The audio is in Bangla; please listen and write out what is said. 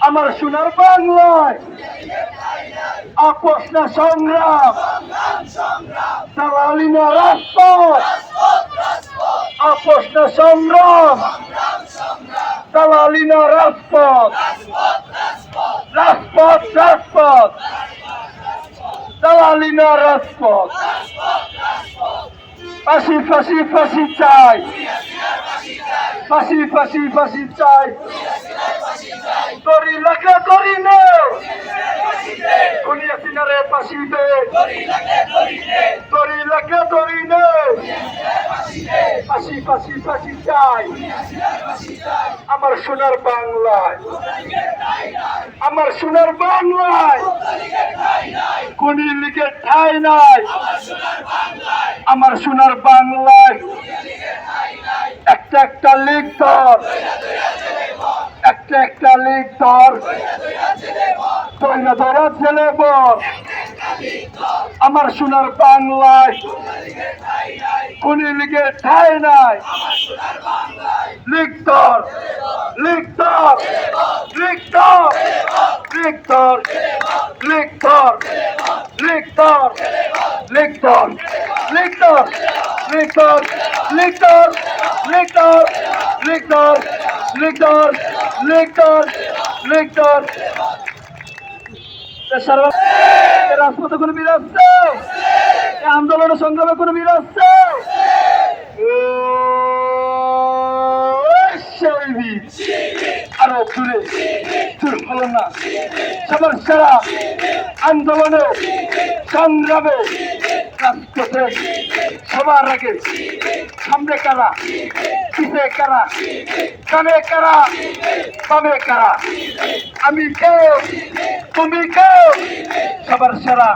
আমার সোনার বাংলায় আপোষ না সংগ্রাম। দালালি না রাজপথ। আপোষ না সংগ্রাম। দালালি না রাজপথ। রাজপথ রাজপথ। দালালি না রাজপথ। ফাঁসি ফাঁসি ফাঁসি চাই। ফাঁসি ফাঁসি ফাঁসি চাই। তরি লাগা তরি নে। দুনিয়া সিনারে ফাঁসি দে। তরি লাগা তরি নে। ফাঁসি ফাঁসি ফাঁসি চাই। আমার সোনার বাংলায়। আমার সোনার বাংলায়। কোনি লিখে ঠাই নাই। আমার সোনার বাংলায়। একটা একটা লিখ ধর একটা একটা লিখ ধর আমার সোনার বাংলায় কোনি ধর Lector, Lector, Lector, Lector, Lector. রাজপথে কোনো বীর আসছে? আন্দোলনের সংগ্রামে কোনো বীর আসছে? আরও দূরে দূর হল না। সবার সারা আন্দোলনে সংগ্রামে রাজপথে সবার আগে সামনে কারা, পিছে কারা, কানে কারা, বামে কারা? আমি কেউ, তুমি কেউ, সবার সারা।